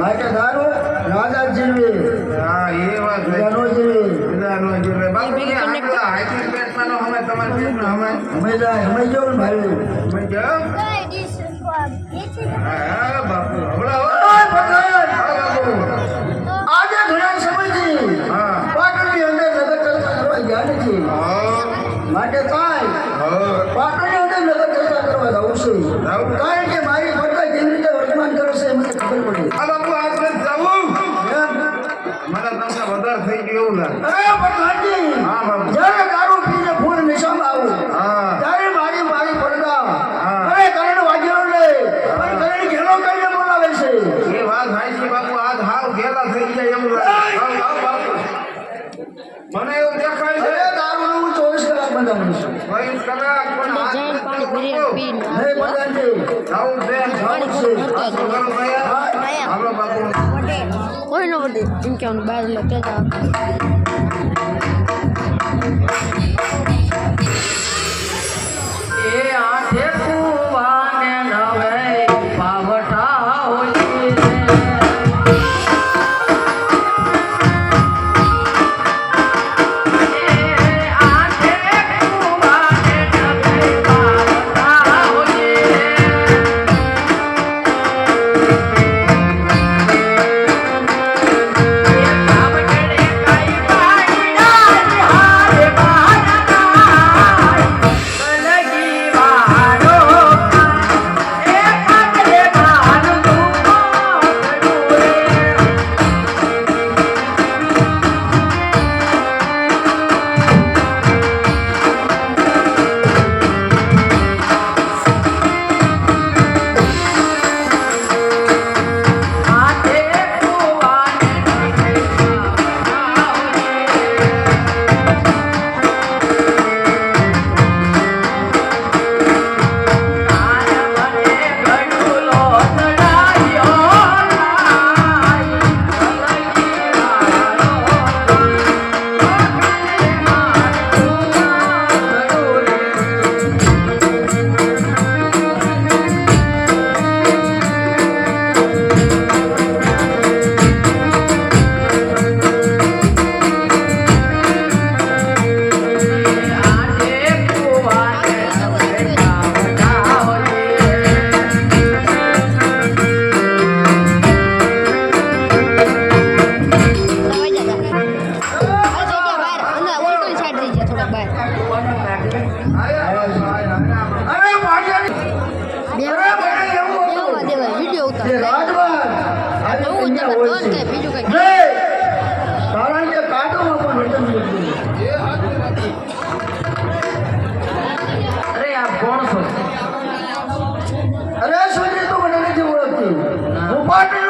માટેદારો રાજાજીવી હા એ વાત રાજાજીવી રાજાજીવી બાલ બીજે આટલા હાઈકલ બેટમાં અમે તમારે બેટમાં અમે. અમે જાય અમે જો ભાઈ. અમે જો હા બાપુ હવળા હો. ભગવાન! આજે ઘણા સમયથી હા. પાટણની અંદર નગર ચર્ચા કરવા ગયા નથી. માટે કાંઈ પાટણની અંદર નગર ચર્ચા કરવા જવું છું. કારણ કે લાગે હા બાપુ જય કોઈનો બધે એમ કેવાનું બહાર લેતા જાવ పాటు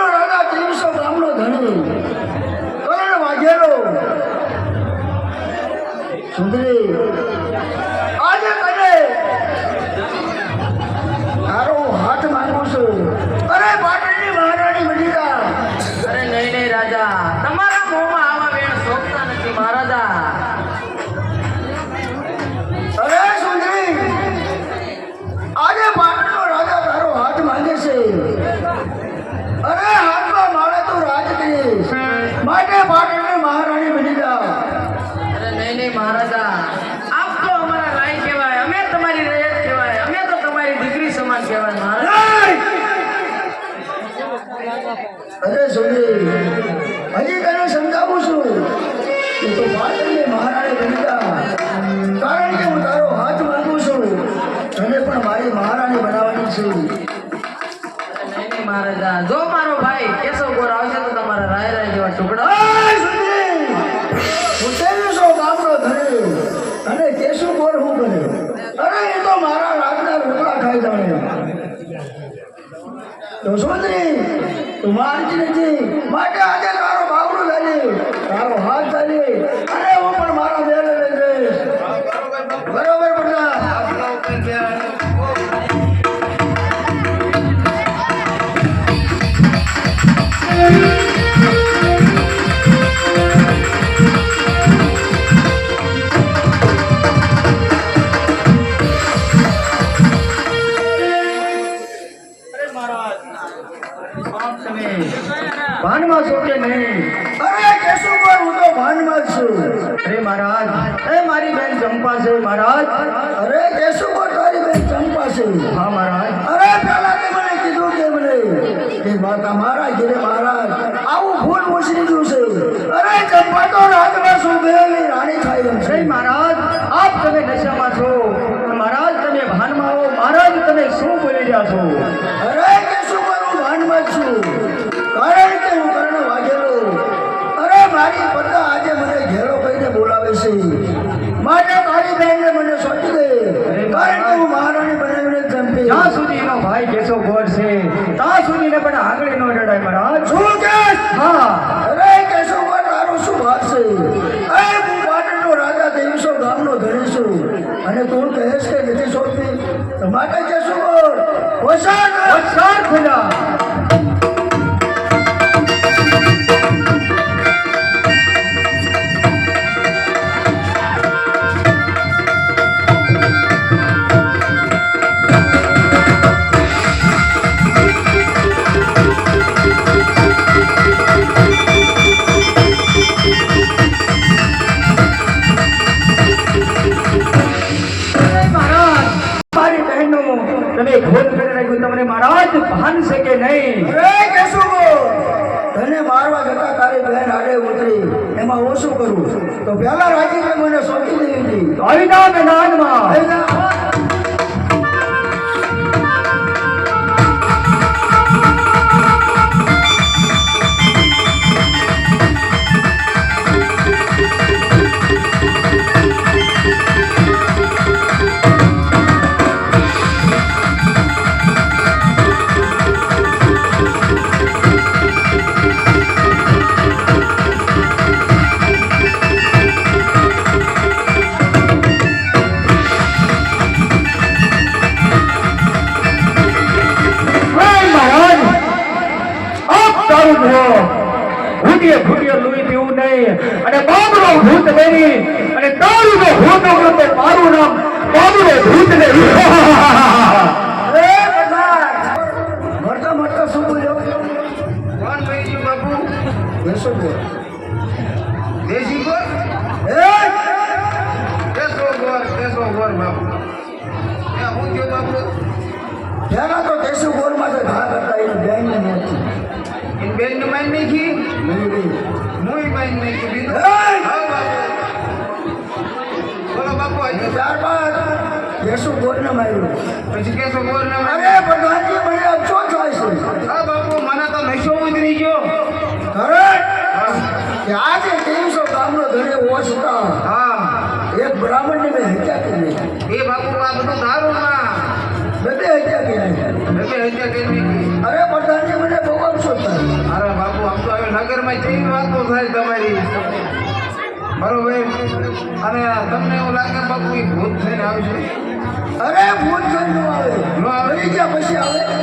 તમારા રાય અને કેશવ ગોર હું બન્યો? તો મારા ખાઈ જાણે. યશોદરી તું મારતી નથી. માટે આજે તારો બાવડું હાથ ભાનમાં છો કે ભાનમાં ચંપા છે મહારાજ. અરે કેશું પર મહારાજ. આવું ફૂલ મુસરી ગયું છે. અરે ચંપા તો રાતમાં સુધરેલી રાણી થઈ એમ મહારાજ આપ તમે નશામાં છો. મહારાજ તમે ભાનમાં આવો મહારાજ તમે શું બોલી રહ્યા છો? અરે જ છું. કારણ કે હું કર્ણ વાગેલો અરે મારી પતા આજે મને ઘેરો કહીને બોલાવે છે. માટે તારી બહેનને મને સોંપી દે. કારણ કે હું મહારાણી બનાવીને ચંપી જ્યાં સુધી એનો ભાઈ કેસો ગોળ છે ત્યાં સુધી ને પણ આગળ નો જડાય મારા શું કે હા. અરે કેશવભાઈ તારો શું વાત છે? અરે હું પાટણનો રાજા દેવીસો ગામનો ધણી છું. અને તું કહેશ કે નથી સોંપી તો કેસો કેશવ વસાર વસાર ખુદા. તમે ભોજ કરી નાખ્યું તમને મહારાજ ભાન છે કે નહીં? તને મારવા જતા તારી બહેન આડે ઉતરી. એમાં હું શું કરું? તો પેલા રાજીને મને સોંપી દીધી. હતી આઈના મેદાનમાં ભૂટીએ લુઈ પીવું નહીં. અને બાબરો ભૂત બની. અને તારું જો ભૂત વૃતે મારું નામ બાબરો ભૂત ને ગોર ગોર ગોર પહેલા તો ઘા કરતા એને બેન ને નથી બેન ને મારી નાખી નહીં નહીં. એય! હા! બાપુ બોલો બાપુ ત્યારબાદ કેશવ ગોરને માર્યું. પછી કેસો ગોર ને અરે પ્રધાનજી મને અફસોસ થાય છે? હા બાપુ મને તો નશો ઉતરી ગયો. કે આજે ત્રેવીસો ગામનો ધણી હોવા છતાં હા. એક બ્રાહ્મણને મેં હત્યા કરી. એ બાપુ આ બધું દારૂ ના બબે હત્યા કરી મેં હત્યા કરી. નગરમાં વાતો થાય તમારી. બરોબર? અને તમને એવું લાગે બાપુ ભૂત થઈને આવશે? અરે ભૂત થઈને આવે. ન આવે. પછી આવે.